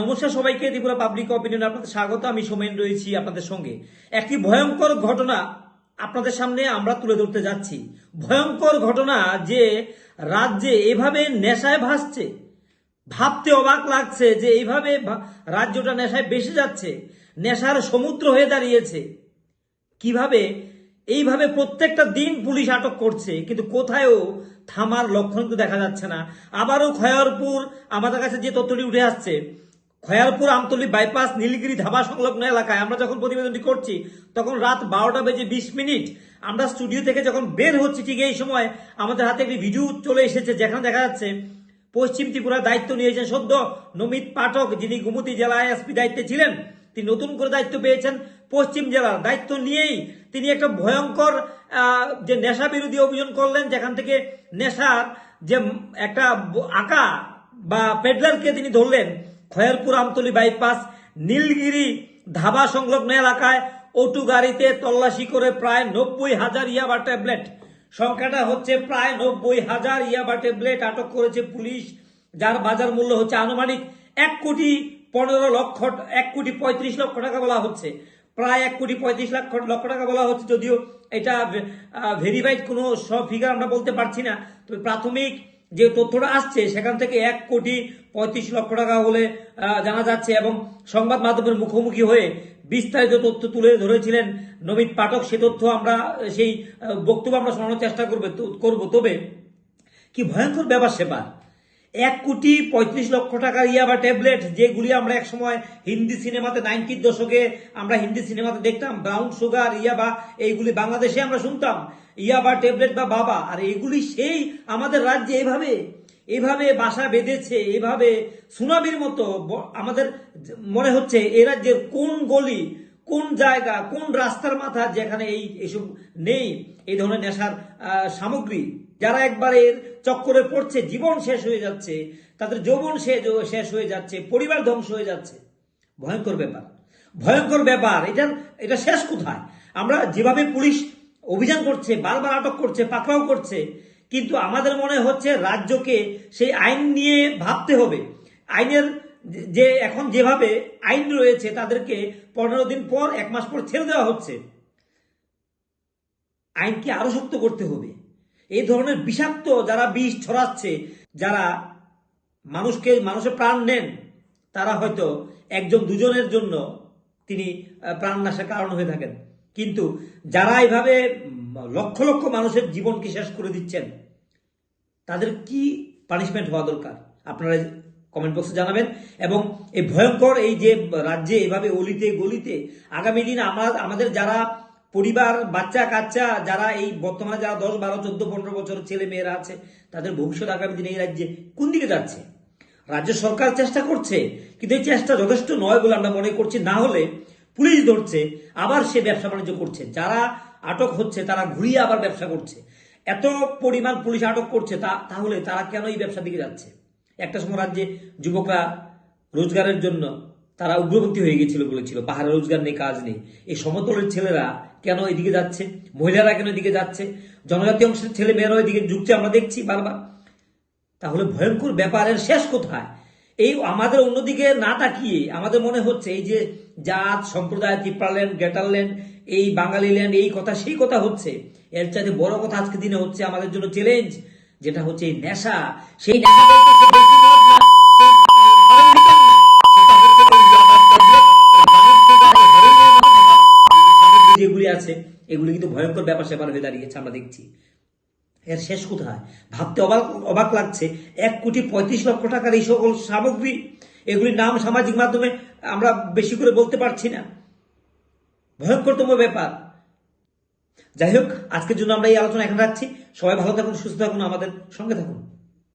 নমস্কার সবাইকে, Tripura public opinion আপনাদের স্বাগত। আমি সোমেন রয়েছি আপনাদের সঙ্গে। একটি ভয়ঙ্কর ঘটনা আপনাদের সামনে আমরা তুলে ধরতে যাচ্ছি। ভয়ঙ্কর ঘটনা যে রাজ্যে এভাবে নেশায় ভাসছে। ভাবতে অবাক লাগছে যে এইভাবে রাজ্যটা নেশায় বেসে যাচ্ছে, নেশার সমুদ্র হয়ে দাঁড়িয়েছে। কীভাবে? এইভাবে প্রত্যেকটা দিন পুলিশ আটক করছে, কিন্তু কোথায়ও থামার লক্ষণ তো দেখা যাচ্ছে না। আবারও খয়রপুর আমাদের কাছে যে তথ্যটি উঠে আসছে খয়ারপুর আমতলি বাইপাস, নীলগিরি ধাবা সংলগ্ন এলাকায় আমরা যখন প্রতিবেদনটি করছি, তখন রাত বারোটা বেজে বিশ মিনিট আমরা স্টুডিও থেকে যখন বের হচ্ছি, ঠিক এই সময় আমাদের হাতে একটি ভিডিও চলে এসেছে, যেখানে দেখা যাচ্ছে পশ্চিম ত্রিপুরার দায়িত্ব নিয়েছেন সদ্য নমিত পাঠক, যিনি গুমতি জেলা এসপি দায়িত্বে ছিলেন, তিনি নতুন করে দায়িত্ব পেয়েছেন পশ্চিম জেলার। দায়িত্ব নিয়েই তিনি একটা ভয়ঙ্কর যে নেশা বিরোধী অভিযান করলেন, যেখান থেকে নেশার যে একটা আঁকা বা পেডলারকে তিনি ধরলেন খয়েরপুর আমতলী বাইপাস, নীলগিরি ধাবা সংলগ্ন এলাকায় অটু গাড়িতে তল্লাশি করে প্রায় নব্বই হাজার ইয়াবা ট্যাবলেট। সংখ্যাটা হচ্ছে প্রায় নব্বই হাজার ইয়াবা ট্যাবলেট আটক করেছে পুলিশ, যার বাজার মূল্য হচ্ছে আনুমানিক এক কোটি পনেরো লক্ষ, এক কোটি পঁয়ত্রিশ লক্ষ টাকা বলা হচ্ছে। প্রায় এক কোটি পঁয়ত্রিশ লাখ লক্ষ টাকা বলা হচ্ছে, যদিও এটা ভেরিফাইড কোনো সব ফিগার আমরা বলতে পারছি না। তবে প্রাথমিক যে তথ্যটা আসছে, সেখান থেকে এক কোটি পঁয়ত্রিশ লক্ষ টাকা বলে জানা যাচ্ছে এবং সংবাদ মাধ্যমের মুখোমুখি হয়ে বিস্তারিত তথ্য তুলে ধরেছিলেন নবীন পাঠক। সে তথ্য আমরা, সেই বক্তব্য আমরা শোনানোর চেষ্টা করবে করব। তবে কি ভয়ঙ্কর ব্যাপার সেবার? এক কোটি পঁয়ত্রিশ লক্ষ টাকার ইয়াবা ট্যাবলেট, যেগুলি আমরা এক সময় হিন্দি সিনেমাতে নাইনটির দশকে আমরা হিন্দি সিনেমাতে দেখতাম। ব্রাউন সুগার ইয়াবা এইগুলি বাংলাদেশে আমরা শুনতাম। ইয়াবা ট্যাবলেট বা বাবা, আর এগুলি সেই আমাদের রাজ্যে এভাবে এভাবে বাসা বেঁধেছে, এভাবে সুনামির মতো আমাদের মনে হচ্ছে এ রাজ্যের কোন গলি, কোন জায়গা, কোন রাস্তার মাথা যেখানে এই এসব নেই, এই ধরনের নেশার সামগ্রী। যারা একবার এর চক্করে পড়ছে, জীবন শেষ হয়ে যাচ্ছে, তাদের যৌবন শেষ হয়ে যাচ্ছে, পরিবার ধ্বংস হয়ে যাচ্ছে। ভয়ঙ্কর ব্যাপার। ভয়ঙ্কর ব্যাপার। এটা এটা শেষ কোথায়? আমরা যেভাবে পুলিশ অভিযান করছে, বারবার আটক করছে, পাকড়াও করছে, কিন্তু আমাদের মনে হচ্ছে রাজ্যকে সেই আইন নিয়ে ভাবতে হবে। আইনের যে, এখন যেভাবে আইন রয়েছে, তাদেরকে পনেরো দিন পর, এক মাস পর ছেড়ে দেওয়া হচ্ছে। আইনকে আরও শক্ত করতে হবে। এই ধরনের বিষাক্ত যারা বিষ ছড়াচ্ছে যারা মানুষকে মানুষের প্রাণ নেন তারা হয়তো একজন দুজনের জন্য তিনি প্রাণ নাশের কারণ হয়ে থাকেন। কিন্তু যারা এইভাবে উম, লক্ষ লক্ষ মানুষের জীবনকে শেষ করে দিচ্ছেন তাদের কি পানিশমেন্ট হওয়া দরকার? আপনারা কমেন্ট বক্সে জানাবেন। এবং এই ভয়ঙ্কর এই যে রাজ্যে এভাবে অলিতে গলিতে আগামী দিন আমরা আমাদের যারা পরিবার, বাচ্চা, কাচ্চা, যারা এই বর্তমানে যারা দশ, বারো, চোদ্দ, পনেরো বছরের ছেলে মেয়েরা আছে, তাদের ভবিষ্যৎ আগামী দিনে এই রাজ্যে কোন দিকে যাচ্ছে? রাজ্য সরকার চেষ্টা করছে, কিন্তু এই চেষ্টা যথেষ্ট নয় বলে আমরা মনে করছি। না হলে পুলিশ ধরছে, আবার সে ব্যবসা বাণিজ্য করছে। যারা আটক হচ্ছে, তারা ঘুরিয়ে আবার ব্যবসা করছে। এত পরিমাণ পুলিশ আটক করছে, তা তাহলে তারা কেন এই ব্যবসার দিকে যাচ্ছে? একটা সময় রাজ্যে যুবকরা রোজগারের জন্য তারা উগ্রপন্থী হয়ে গেছিল বলেছিল, পাহাড়ে রোজগার নেই, কাজ নেই। এই সমতলের ছেলেরা কেন এদিকে যাচ্ছে? মহিলারা কেন এদিকে যাচ্ছে? জনজাতি অংশের ছেলে মেয়েরা এদিকে ঢুকছে, আমরা দেখছি বারবার। তাহলে ভয়ঙ্কর ব্যাপারের শেষ কোথায়? এই আমাদের অন্যদিকে না তাকিয়ে আমাদের মনে হচ্ছে এই যে জাত, সম্প্রদায় ত্রিপ্রাল্যান্ড গ্রেটারল্যান্ড এই বাঙালি ল্যান্ড এই কথা, সেই কথা হচ্ছে। এর চাইতে বড় কথা আজকে দিনে হচ্ছে আমাদের জন্য চ্যালেঞ্জ যেটা হচ্ছে এই নেশা। সেই নেশা বলতে সে বেশি মদ না, সেই, আহ, ধরেন নিতেন না। সেটা হচ্ছে এই ইয়াবার tablet, এই brown sugar, এই heroin এর মতো নেশা, এই সামগ্রী যেগুলি আছে এগুলি কিন্তু ভয়ঙ্কর ব্যাপার স্যাপার হয়ে দাঁড়িয়েছে, আমরা দেখছি। এর শেষ কোথায়? ভাবতে অবাক অবাক লাগছে। এক কোটি পঁয়ত্রিশ লক্ষ টাকার এই সকল সামগ্রী, এগুলির নাম সামাজিক মাধ্যমে আমরা বেশি করে বলতে পারছি না। ভয়ঙ্করতম ব্যাপার। যাই হোক, আজকের জন্য আমরা এই আলোচনা এখানে রাখছি। সবাই ভালো থাকুন, সুস্থ থাকুন, আমাদের সঙ্গে থাকুন।